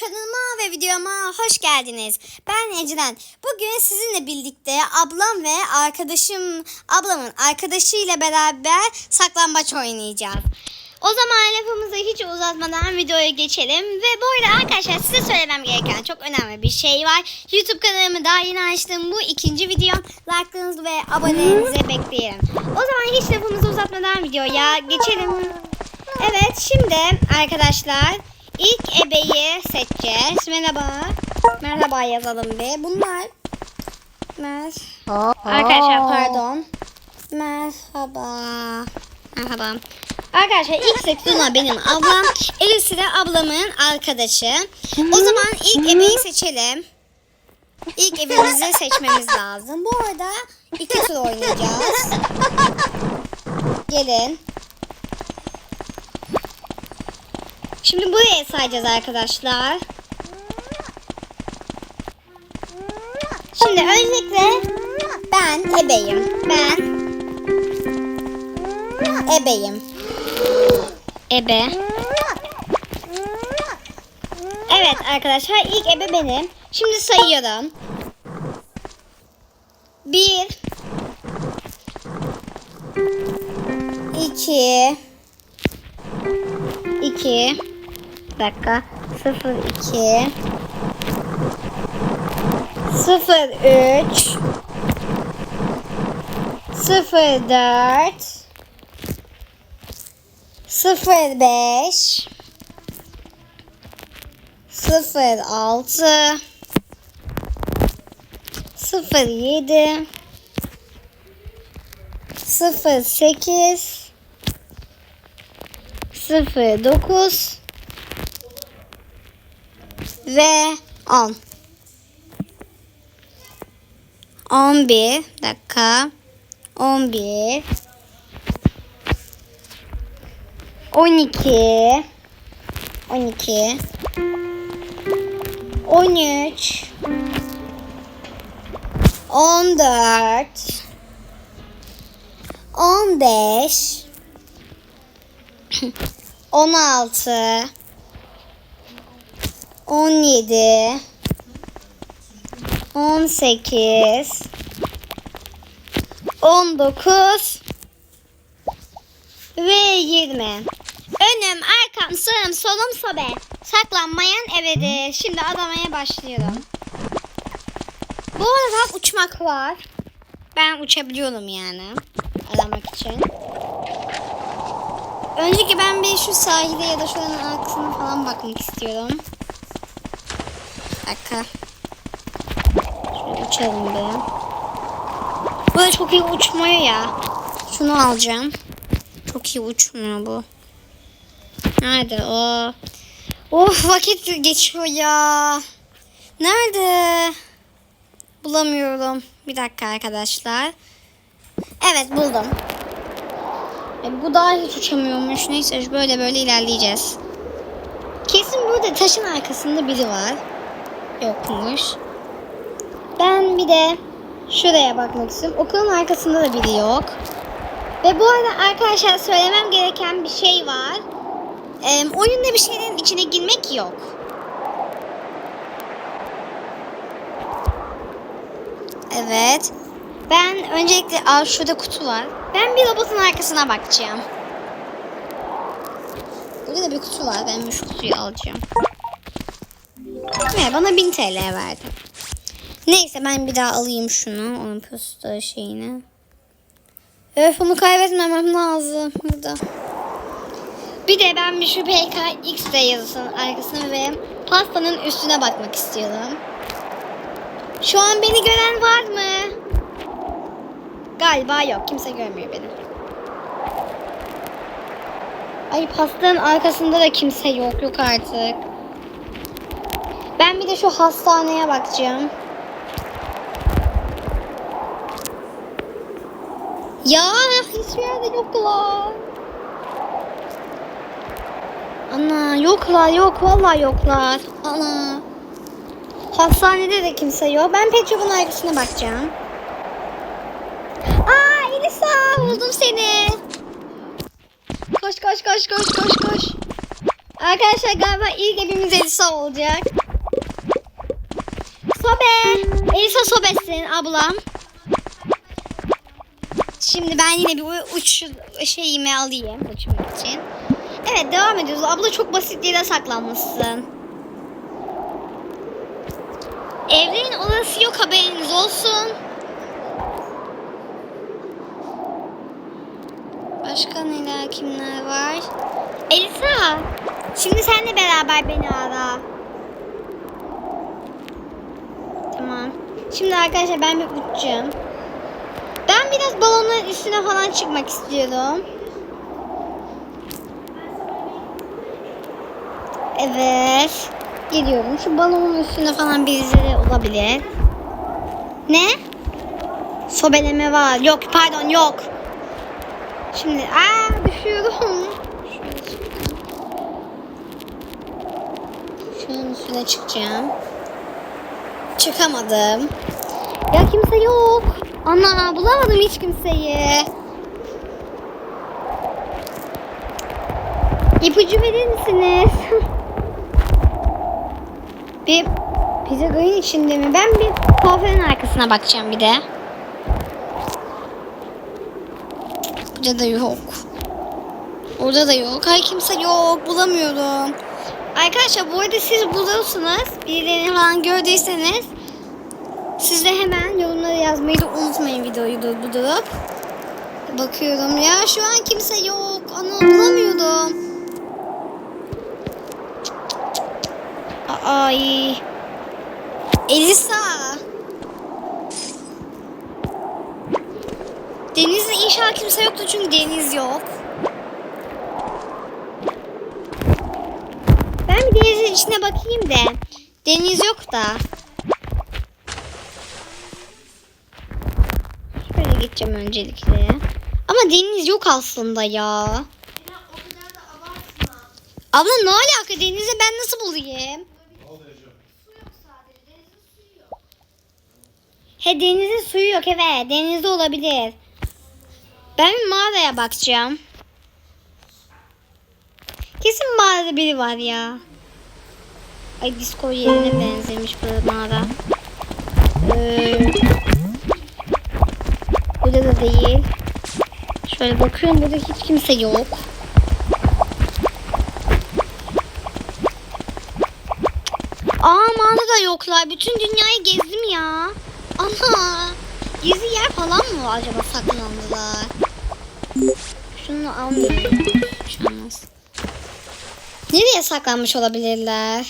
kanalıma ve videoma hoş geldiniz. Ben Ecren. Bugün sizinle birlikte ablam ve arkadaşım, ablamın arkadaşıyla beraber saklambaç oynayacağız. O zaman lafımızı hiç uzatmadan videoya geçelim. Ve bu arada arkadaşlar size söylemem gereken çok önemli bir şey var. YouTube kanalımı daha yeni açtım. Bu ikinci videom. Like'larınızı ve abonenizi bekleyelim. O zaman hiç lafımızı uzatmadan videoya geçelim. Evet şimdi arkadaşlar ilk ebeyi seçeceğiz. Merhaba. Merhaba yazalım bir. Bunlar. Mer Arkadaşlar pardon. Merhaba. Merhaba. Arkadaşlar ilk seçtiğim benim ablam. Elisi de ablamın arkadaşı. O zaman ilk ebeyi seçelim. İlk evimizi seçmemiz lazım. Bu arada iki tur oynayacağız. Gelin. Şimdi buraya sayacağız arkadaşlar. Şimdi öncelikle ben ebeyim. Ben ebeyim. Ebe. Evet arkadaşlar ilk ebe benim. Şimdi sayıyorum. Bir. iki, iki, dakika. 02 03 04 05 06 07 08 09 ve 10. 11 dakika. 11 12 12 13 14 15 16 17 18 19 ve 20. Önüm, arkam, sağım, solum, sobe. Saklanmayan evedir. Şimdi adamaya başlıyorum. Bu arada uçmak var. Ben uçabiliyorum yani. Aramak için. Önceki ben bir şu sahile ya da şuranın arkasına falan bakmak istiyorum. Dakika. Uçalım bir. Böyle çok iyi uçmuyor ya. Şunu alacağım. Çok iyi uçmuyor bu. Nerede o? Of vakit geçiyor ya. Nerede? Bulamıyorum. Bir dakika arkadaşlar. Evet buldum. E, bu daha hiç uçamıyormuş. Neyse böyle böyle ilerleyeceğiz. Kesin burada taşın arkasında biri var. Yokmuş. Ben bir de şuraya bakmak istiyorum. Okulun arkasında da biri yok. Ve bu arada arkadaşlar söylemem gereken bir şey var. Ee, oyunda bir şeylerin içine girmek yok. Evet. Ben öncelikle al şurada kutu var. Ben bir robotun arkasına bakacağım. Burada da bir kutu var. Ben şu kutuyu alacağım. Ve bana 1000 TL verdi. Neyse ben bir daha alayım şunu. Onun posta şeyini. Öf onu kaybetmemem lazım burada. Bir de ben bir şu PKX de yazısının arkasına ve pastanın üstüne bakmak istiyorum. Şu an beni gören var mı? Galiba yok. Kimse görmüyor beni. Ay pastanın arkasında da kimse yok. Yok artık. Ben bir de şu hastaneye bakacağım. Ya hiçbir yerde yoklar. Ana yoklar yok vallahi yoklar. Ana. Hastanede de kimse yok. Ben Pet Shop'un arkasına bakacağım. Aa Elisa buldum seni. Koş koş koş koş koş koş. Arkadaşlar galiba ilk evimiz Elisa olacak. Sobe. Elisa sobesin ablam. Şimdi ben yine bir uç şeyimi alayım uçmak için. Evet devam ediyoruz. Abla çok basit yere saklanmışsın. Evlerin odası yok haberiniz olsun. Başka neler kimler var? Elisa. Şimdi senle beraber beni ara. Şimdi arkadaşlar ben bir uçacağım. Ben biraz balonların üstüne falan çıkmak istiyorum. Evet. Gidiyorum. Şu balonun üstüne falan birileri olabilir. Ne? Sobeleme var. Yok pardon yok. Şimdi aa düşüyorum. Şunun üstüne çıkacağım. Çıkamadım. Ya kimse yok. Ana bulamadım hiç kimseyi. İpucu verir misiniz? bir pizza gayın içinde mi? Ben bir kuaförün arkasına bakacağım bir de. Burada da yok. Orada da yok. Ay kimse yok. Bulamıyorum. Arkadaşlar bu arada siz buluyorsunuz. Birilerini falan gördüyseniz siz de hemen yorumlara yazmayı da unutmayın videoyu durdurup. Bakıyorum ya şu an kimse yok. Ana bulamıyorum. Ay. Elisa. Denizde inşallah kimse yoktu çünkü deniz yok. Ben içine bakayım da. Deniz yok da. Şöyle gideceğim öncelikle. Ama deniz yok aslında ya. Abla ne alaka denize ben nasıl bulayım? He denizin suyu yok evet. Denizde olabilir. Ben bir mağaraya bakacağım. Kesin mağarada biri var ya. Ay disco yerine benzemiş bu mağara. Ee, burada da değil. Şöyle bakıyorum burada hiç kimse yok. Aa mağarada yoklar. Bütün dünyayı gezdim ya. Ana. Gizli yer falan mı var acaba saklandılar? Şunu almayayım. Şu olmaz. Nereye saklanmış olabilirler?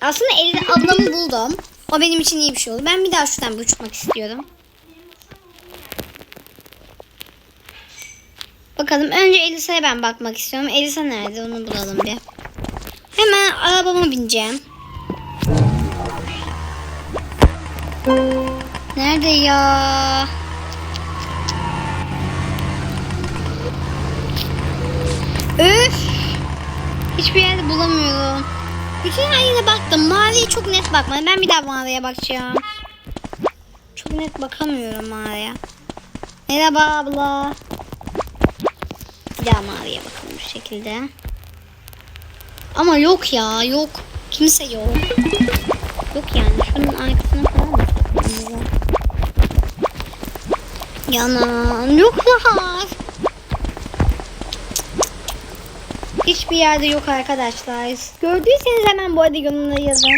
Aslında elinde ablamı buldum. O benim için iyi bir şey oldu. Ben bir daha şuradan bir uçmak istiyorum. Bakalım önce Elisa'ya ben bakmak istiyorum. Elisa nerede onu bulalım bir. Hemen arabama bineceğim. Nerede ya? Öf! Hiçbir yerde bulamıyorum. Bütün her yere baktım. Mağaraya çok net bakmadım. Ben bir daha mağaraya bakacağım. Çok net bakamıyorum mağaraya. Merhaba abla. Bir daha mağaraya bakalım bu şekilde. Ama yok ya yok. Kimse yok. Yok yani. Şunun arkasına falan mı? Yanan yoklar. Hiçbir yerde yok arkadaşlar. Gördüyseniz hemen bu arada yorumlara yazın.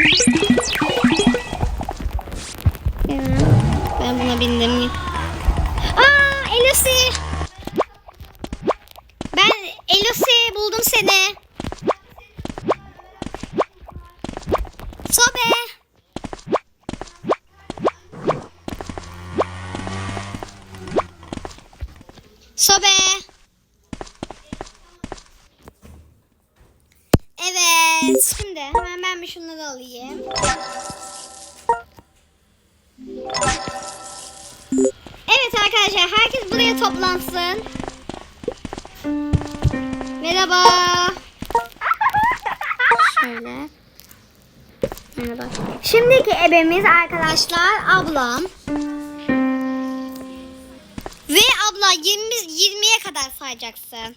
Ben buna bindim. ablamsın. Merhaba. Şöyle. Merhaba. Şimdiki ebemiz arkadaşlar ablam. Ve abla 20 20'ye kadar sayacaksın.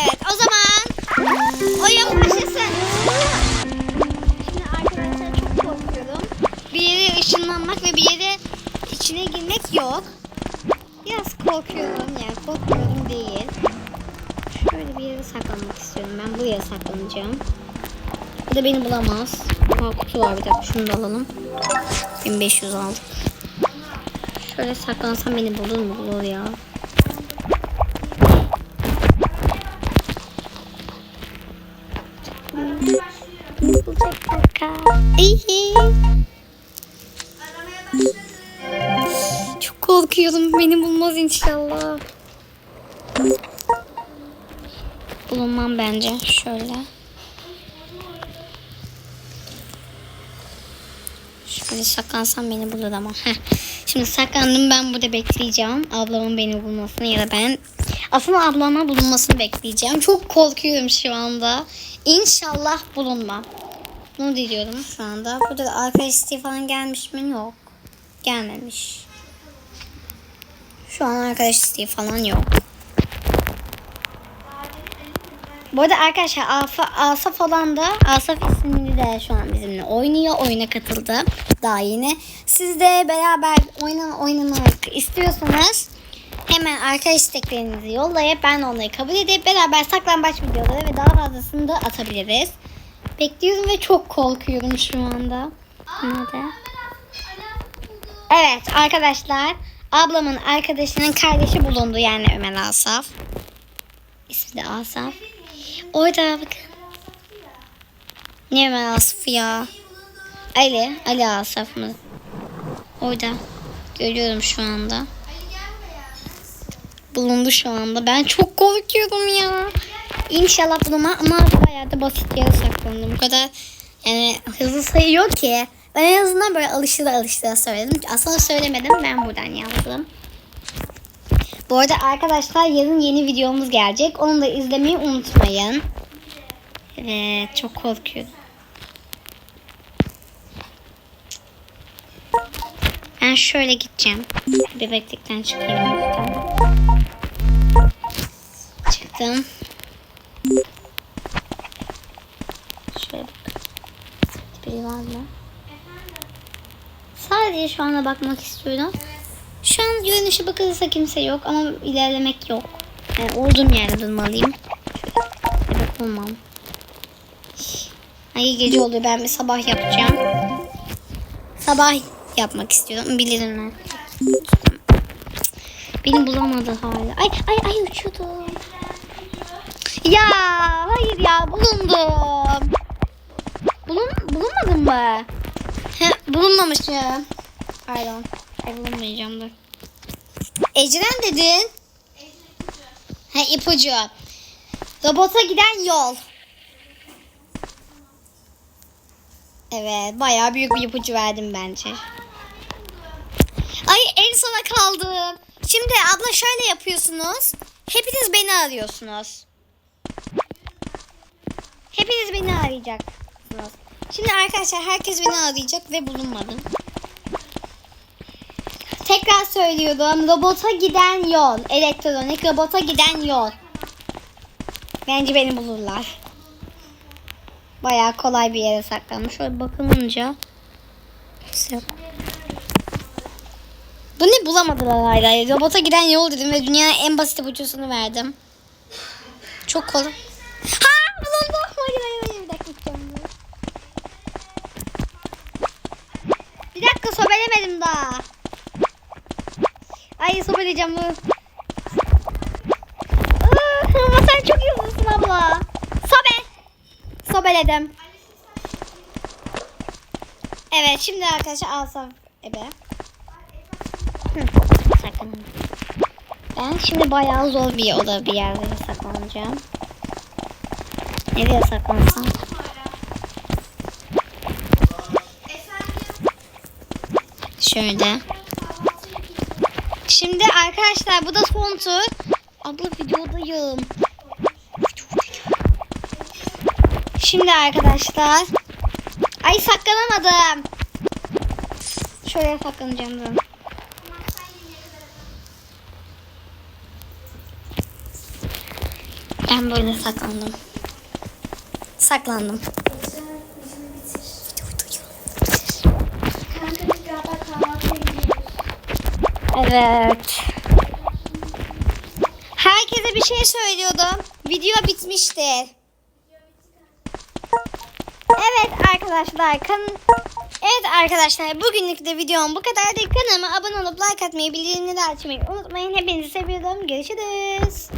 evet o zaman oyun başlasın. Şimdi arkadaşlar çok korkuyorum. Bir yere ışınlanmak ve bir yere içine girmek yok yani korkmuyorum değil. Şöyle bir yere saklanmak istiyorum. Ben buraya saklanacağım. Bu da beni bulamaz. Aa, kutu var bir dakika şunu da alalım. 1500 aldık. Şöyle saklansam beni bulur mu? Bulur ya. Bulacak dakika. Korkuyorum. Beni bulmaz inşallah. Bulunmam bence. Şöyle. Şöyle saklansam beni bulur ama. Şimdi saklandım ben burada bekleyeceğim. Ablamın beni bulmasını ya da ben aslında ablama bulunmasını bekleyeceğim. Çok korkuyorum şu anda. İnşallah bulunma. Bunu diliyorum şu anda. Burada da arkadaş falan gelmiş mi? Yok. Gelmemiş. Şu an arkadaş isteği falan yok. Bu arada arkadaşlar Afa, Asaf falan da Asaf ismini de şu an bizimle oynuyor. Oyuna katıldı daha yeni. Siz de beraber oynan oynamak istiyorsanız hemen arkadaş isteklerinizi yollayıp ben onları kabul edip beraber saklambaç videoları ve daha fazlasını da atabiliriz. Bekliyorum ve çok korkuyorum şu anda. Nerede? Evet arkadaşlar ablamın arkadaşının kardeşi bulundu yani Ömer Asaf. İsmi de Asaf. Orada bakın. Ne Ömer Asaf ya? Ali. Ali Asaf mı? Orada. Görüyorum şu anda. Bulundu şu anda. Ben çok korkuyorum ya. İnşallah bulunma ama bayağı da basit yere saklandım. Bu kadar yani hızlı sayıyor ki. Ben en azından böyle alıştıra alıştıra söyledim. Aslında söylemedim. Ben buradan yazdım. Bu arada arkadaşlar yarın yeni videomuz gelecek. Onu da izlemeyi unutmayın. Evet çok korkuyorum. Ben şöyle gideceğim. Bebeklikten çıkayım. Çıktım. Şöyle. Biri var mı? Sadece şu anda bakmak istiyorum. Şu an görünüşe bakılırsa kimse yok ama ilerlemek yok. Yani olduğum yerde durmalıyım. Şöyle olmam. Ay gece oluyor ben bir sabah yapacağım. Sabah yapmak istiyorum. Bilirim ben. Beni bulamadı hala. Ay ay ay uçuyordum. Ya hayır ya bulundum. Bulun, bulunmadın mı? He, bulunmamışım. Pardon. Ay bulunmayacağım dur. Ecren dedin. He ipucu. Robota giden yol. Evet bayağı büyük bir ipucu verdim bence. Ay en sona kaldım. Şimdi abla şöyle yapıyorsunuz. Hepiniz beni arıyorsunuz. Hepiniz beni arayacaksınız. Şimdi arkadaşlar herkes beni arayacak ve bulunmadım. Tekrar söylüyorum. Robota giden yol. Elektronik robota giden yol. Bence beni bulurlar. Bayağı kolay bir yere saklanmış. Şöyle yok. Bu ne bulamadılar hala. Robota giden yol dedim ve dünyanın en basit ipucusunu verdim. Çok kolay. Ha bulundu. Hayır hayır hayır. Bir dakika gideceğim. Bir sobelemedim daha. Ay sobeleyeceğim. Aa, Ama sen çok olursun abla. Sobe. Sobeledim. Evet şimdi arkadaşlar Asaf ebe. Hı, saklanalım. Ben şimdi bayağı zor bir oda bir yerde saklanacağım. Nereye saklansam? Şöyle. Şimdi arkadaşlar bu da son tur. Abla videodayım. Şimdi arkadaşlar. Ay saklanamadım. Şöyle saklanacağım ben. Ben böyle saklandım. Saklandım. Evet. size bir şey söylüyordum. Video bitmiştir. Evet arkadaşlar kan Evet arkadaşlar bugünlük de videom bu kadar. Kanalıma abone olup like atmayı, bildirimleri açmayı unutmayın. Hepinizi seviyorum. Görüşürüz.